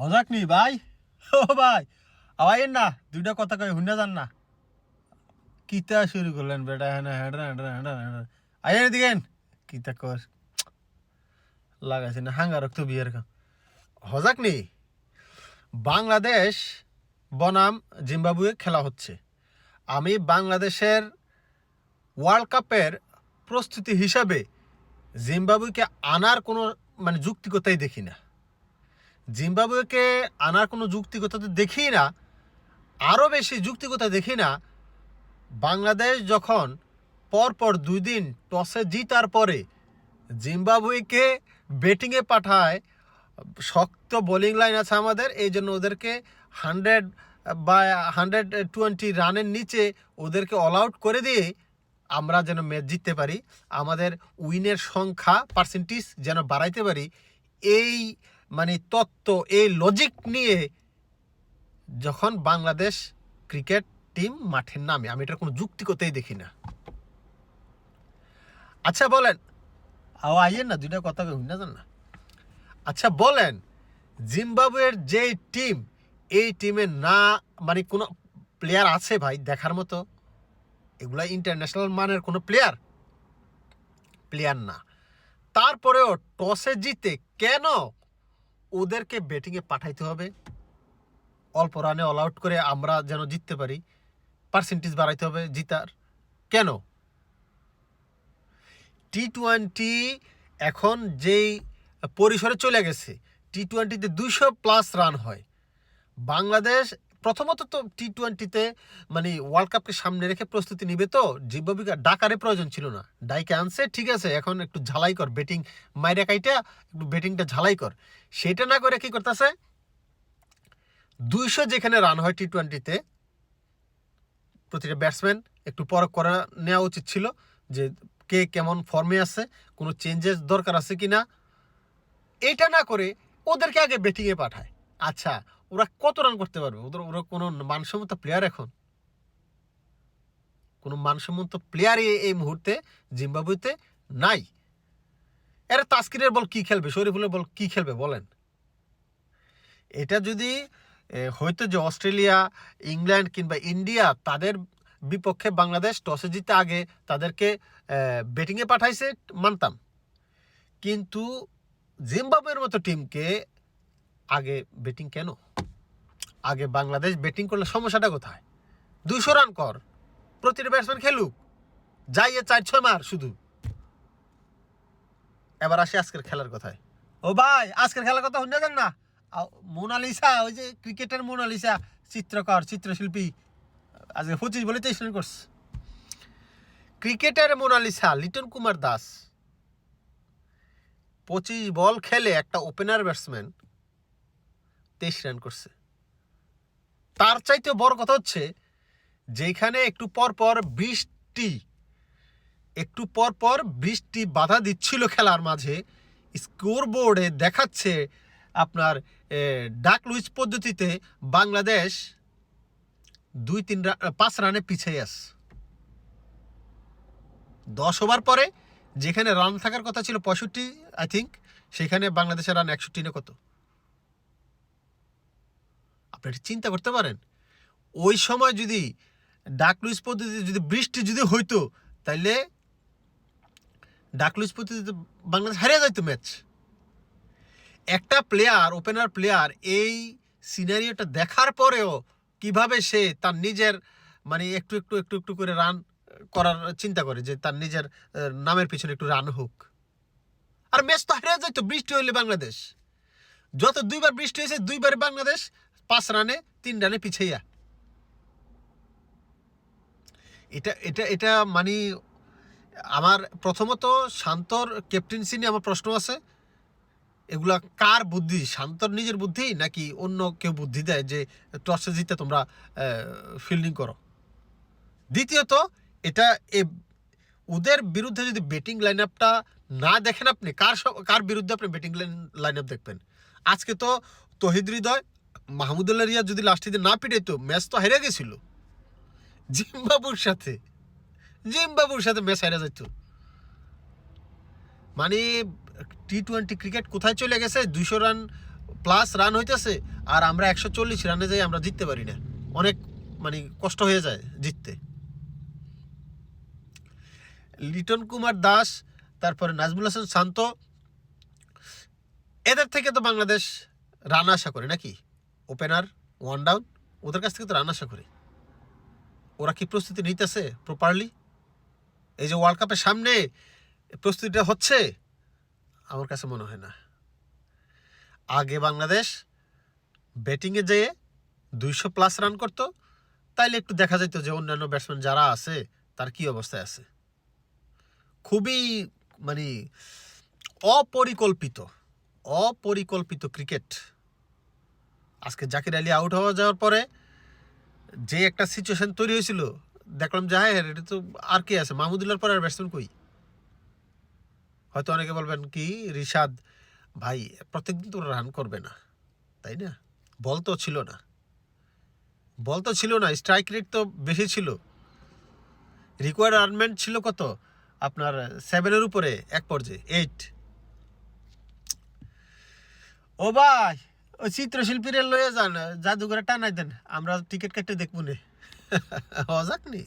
হজাক নি, ভাই। ও ভাই আওয়াইন না, দুইটা কথা কই হুন্না যান না। কিতা শুরু করলেন বেটা হ্যাঁ হ্যাঁ হ্যাঁ হ্যাঁ হ্যাঁ কিতা কর। লাগাইছে না হাঙ্গা রক্ত বিয়ের কাম। হজাক নি, বাংলাদেশ বনাম জিম্বাবুয়ে খেলা হচ্ছে। আমি বাংলাদেশের ওয়ার্ল্ড কাপের প্রস্তুতি হিসাবে জিম্বাবুয়েকে আনার কোনো মানে যুক্তিকতাই দেখি না। জিম্বাবুয়েকে আনার কোনো যুক্তিকতা তো দেখি না, আরও বেশি যুক্তিকতা দেখি না, বাংলাদেশ যখন পরপর দুই দিন টসে জিতার পরে জিম্বাবুয়েকে ব্যাটিংয়ে পাঠায়, শক্ত বোলিং লাইন আছে আমাদের, এই জন্য ওদেরকে হান্ড্রেড বা হান্ড্রেড টোয়েন্টি রানের নিচে ওদেরকে অল আউট করে দিয়ে আমরা যেন ম্যাচ জিততে পারি, আমাদের উইনের সংখ্যা পার্সেন্টেজ যেন বাড়াইতে পারি, এই মানে তত্ত্ব, এই লজিক নিয়ে যখন বাংলাদেশ ক্রিকেট টিম মাঠের নামে, আমি এটার কোনো যুক্তিকতাই দেখি না। আচ্ছা বলেন, আও আইয়েন না, দুইটা কথা কই না জান না? আচ্ছা বলেন, জিম্বাবুয়ের যে টিম এই টিমে না মানে কোনো প্লেয়ার আছে ভাই, দেখার মতো? এগুলা ইন্টারন্যাশনাল মানের কোনো প্লেয়ার প্লেয়ার না। তারপরেও টসে জিতে কেন ওদেরকে ব্যাটিংয়ে পাঠাইতে হবে। অল্প রানে অল আউট করে আমরা যেন জিততে পারি। পার্সেন্টেজ বাড়াইতে হবে জিতার। কেন? টি টোয়েন্টি এখন যেই পরিসরে চলে গেছে টি টোয়েন্টিতে দুইশো প্লাস রান হয়। বাংলাদেশ প্রথমত তো টি টোয়েন্টিতে মানে ওয়ার্ল্ড কাপকে সামনে রেখে প্রস্তুতি নিবে তো জিম্বাবুকে ডাকারে প্রয়োজন ছিল না। ডাইকে আনছে, ঠিক আছে, এখন একটু ঝালাই কর ব্যাটিং মাইরা কাইটা, একটু ব্যাটিংটা ঝালাই কর। সেটা না করে কি করতেছে? দুইশো যেখানে রান হয় টি টোয়েন্টিতে প্রতিটা ব্যাটসম্যান একটু পরখ করা নেওয়া উচিত ছিল যে কে কেমন ফর্মে আছে, কোনো চেঞ্জেস দরকার আছে কি না এটা না করে ওদেরকে আগে ব্যাটিংয়ে পাঠায়। আচ্ছা ওরা কত রান করতে পারবে? ওদের, ওরা কোনো মানসম্মত প্লেয়ার এখন? কোনো মানসম্মত প্লেয়ারই এই মুহূর্তে জিম্বাবুতে নাই। এরা তাস্কিরের বল কি খেলবে? শরীফুলের বল কি খেলবে? বলেন। এটা যদি হয়তো যে অস্ট্রেলিয়া, ইংল্যান্ড কিংবা ইন্ডিয়া তাদের বিপক্ষে বাংলাদেশ টসে জিতে আগে তাদেরকে ব্যাটিংয়ে পাঠাইছে, মানতাম। কিন্তু জিম্বাবুয়ের মতো টিমকে আগে ব্যাটিং কেন? আগে বাংলাদেশ ব্যাটিং করলে সমস্যাটা কোথায়? দুশো রান কর। প্রতিটা ব্যাটসম্যান খেলুক। যাইয়ে চার, ছয় মার শুধু। এবার আসি আজকের খেলার কথায়। ও ভাই, আজকের খেলার কথা শুনে যান না। মোনালিসা, ওই যে ক্রিকেটের মোনালিসা, চিত্রকর, চিত্রশিল্পী। আজকে পঁচিশ বলে তেইশ রান করছে। ক্রিকেটের মোনালিসা, লিটন কুমার দাস। পঁচিশ বল খেলে একটা ওপেনার ব্যাটসম্যান তেইশ রান করছে। তার চাইতে বড় কথা হচ্ছে, যেখানে একটু পর পর বৃষ্টি, একটু পর পর বৃষ্টি বাধা দিচ্ছিল খেলার মাঝে স্কোর বোর্ডে দেখাচ্ছে আপনার ডাক লুইস পদ্ধতিতে বাংলাদেশ দুই তিন পাঁচ রানে পিছিয়ে আস দশ ওভার পরে যেখানে রান থাকার কথা ছিল পঁয়ষট্টি, আই থিঙ্ক, সেখানে বাংলাদেশের রান একষট্টি না কত? আপনি চিন্তা করতে পারেন। ওই সময় যদি ডাকলুইস পদ্ধতিতে যদি বৃষ্টি যদি হইতো, তাইলে ডাকলুইস পদ্ধতিতে বাংলাদেশ হারিয়ে যাইতো ম্যাচ। একটা প্লেয়ার ওপেনার প্লেয়ার এই সিনারিওটা দেখার পরেও কীভাবে সে তার নিজের মানে একটু একটু একটু একটু করে রান করার চিন্তা করে যে তার নিজের নামের পিছনে একটু রান হোক। আর ম্যাচ তো হারিয়ে যাইতো, বৃষ্টি হইলে বাংলাদেশ। যত দুইবার বৃষ্টি হয়েছে দুইবার বাংলাদেশ পাঁচ রানে, তিন রানে পিছাইয়া। এটা এটা এটা মানে আমার প্রথমত শান্তর ক্যাপ্টেন্সি নিয়ে আমার প্রশ্ন আছে। এগুলা কার বুদ্ধি? শান্তর নিজের বুদ্ধি নাকি অন্য কেউ বুদ্ধি দেয় যে টসে জিতে তোমরা ফিল্ডিং করো? দ্বিতীয়ত, এটা এ, ওদের বিরুদ্ধে যদি ব্যাটিং লাইন আপটা না দেখেন আপনি, কার কার বিরুদ্ধে আপনি ব্যাটিং লাইন আপ দেখবেন? আজকে তো তহিদ হৃদয় মাহমুদুল্লাহ রিয়াদ যদি লাস্টে না পিটাইতো ম্যাচ তো হেরে গেছিল। জিম্বাবুর সাথে জিম্বাবুর সাথে ম্যাচ হেরে যেত মানে টি টোয়েন্টি ক্রিকেট কোথায় চলে গেছে? দুইশো রান প্লাস রান হইতেছে, আর আমরা একশো চল্লিশ রানে যাই, আমরা জিততে পারি না। অনেক মানে কষ্ট হয়ে যায় জিততে। লিটন কুমার দাস, তারপরে নাজমুল হাসান শান্ত, এদের থেকে তো বাংলাদেশ রান আশা করে, নাকি? ওপেনার ওয়ান ডাউন ওদের কাছ থেকে তো রান আশা করে। ওরা কি প্রস্তুতি নিতেছে প্রপারলি এই যে ওয়ার্ল্ড কাপের সামনে প্রস্তুতিটা হচ্ছে, আমার কাছে মনে হয় না। আগে বাংলাদেশ ব্যাটিংয়ে যেয়ে দুইশো প্লাস রান করতো, তাইলে একটু দেখা যেত যে অন্যান্য ব্যাটসম্যান যারা আছে, তার কি অবস্থায় আছে। খুবই মানে অপরিকল্পিত অপরিকল্পিত ক্রিকেট আজকে জাকির আলী আউট হওয়া যাওয়ার পরে যে একটা সিচুয়েশন তৈরি হয়েছিল, দেখলাম যে হ্যাঁ এটা তো আর কে আছে? মাহমুদুল্লাহর পরে আর ব্যাটসম্যান কই? হয়তো অনেকে বলবেন কি, রিশাদ, ভাই, প্রত্যেকদিন তো রান করবে না, তাই না? বল তো ছিল না। বল তো ছিল না স্ট্রাইক রেট তো বেশি ছিল। রিকোয়ারমেন্ট ছিল কত? আপনার সেভেনের উপরে, এক পর্যায়ে এইট ও ভাই! ওই চিত্রশিল্পীরা লয়ে যান জাদুঘরে টানাই দেন আমরা টিকিট কেটে দেখব নে। যাক নি।